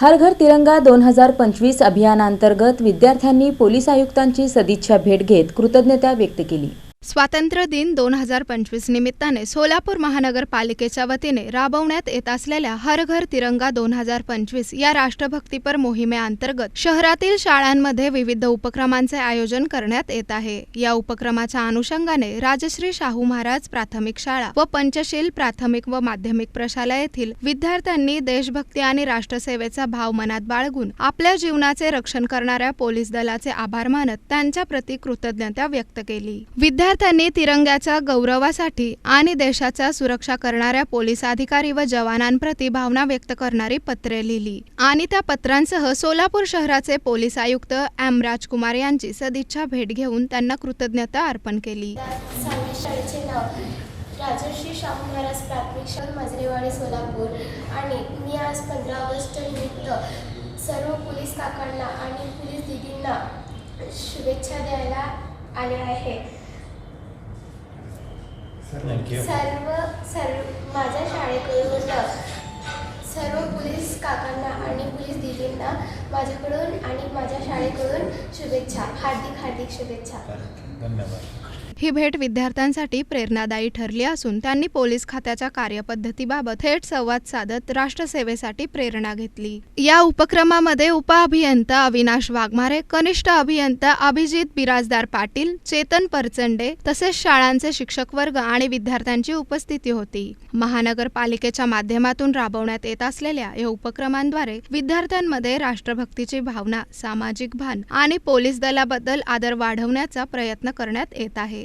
हर घर तिरंगा दोन हजार पंचवीस अभियानांतर्गत विद्यार्थ्यांनी पोलीस आयुक्तांची सदिच्छा भेट घेत कृतज्ञता व्यक्त केली. स्वातंत्र्य दिन दोन हजार पंचवीस निमित्ताने सोलापूर महानगरपालिकेच्या वतीने राबवण्यात येत असलेल्या हर घर तिरंगा दोन हजार पंचवीस या राष्ट्रभक्तीपर मोहिमेअंतर्गत शहरातील शाळांमध्ये विविध उपक्रमांचे आयोजन करण्यात येत आहे. या उपक्रमाच्या अनुषंगाने राजश्री शाहू महाराज प्राथमिक शाळा व पंचशील प्राथमिक व माध्यमिक प्रशाला येथील विद्यार्थ्यांनी देशभक्ती आणि राष्ट्रसेवेचा भाव मनात बाळगून आपल्या जीवनाचे रक्षण करणाऱ्या पोलीस दलाचे आभार मानत त्यांच्या प्रती कृतज्ञता व्यक्त केली. विद्या विद्यार्थ्यांनी तिरंग्याच्या गौरवासाठी आणि देशाच्या सुरक्षा करणाऱ्या पोलीस अधिकारी व जवानांप्रती भावना व्यक्त करणारी पत्रे लिहिली. आणि त्या पत्रांसह सोलापूर शहराचे पोलीस आयुक्त एम राजकुमार यांची सदिच्छा भेट घेऊन त्यांना कृतज्ञता अर्पण केली. सांगली राजर्षी शाहू महाराज प्राथमिक शाळा मजरेवाडी सोलापूर. आणि मी आज पंधरा ऑगस्ट निमित्त सर्व पोलीस काकांना आणि पोलीस दिदींना शुभेच्छा द्यायला आले आहे. सर्व सर्व माझ्या शाळेकडून सर्व पोलीस काकांना आणि पोलीस दिदींना माझ्याकडून आणि माझ्या शाळेकडून शुभेच्छा हार्दिक हार्दिक शुभेच्छा. धन्यवाद. ही भेट विद्यार्थ्यांसाठी प्रेरणादायी ठरली असून त्यांनी पोलीस खात्याच्या कार्यपद्धतीबाबत थेट संवाद साधत राष्ट्रसेवेसाठी प्रेरणा घेतली. या उपक्रमामध्ये उपअभियंता अविनाश वाघमारे कनिष्ठ अभियंता अभिजित बिराजदार पाटील चेतन परचंडे तसेच शाळांचे शिक्षक वर्ग आणि विद्यार्थ्यांची उपस्थिती होती. महानगरपालिकेच्या माध्यमातून राबवण्यात येत असलेल्या या उपक्रमांद्वारे विद्यार्थ्यांमध्ये राष्ट्रभक्तीची भावना सामाजिक भान आणि पोलीस दलाबद्दल आदर वाढवण्याचा प्रयत्न करण्यात येत आहे.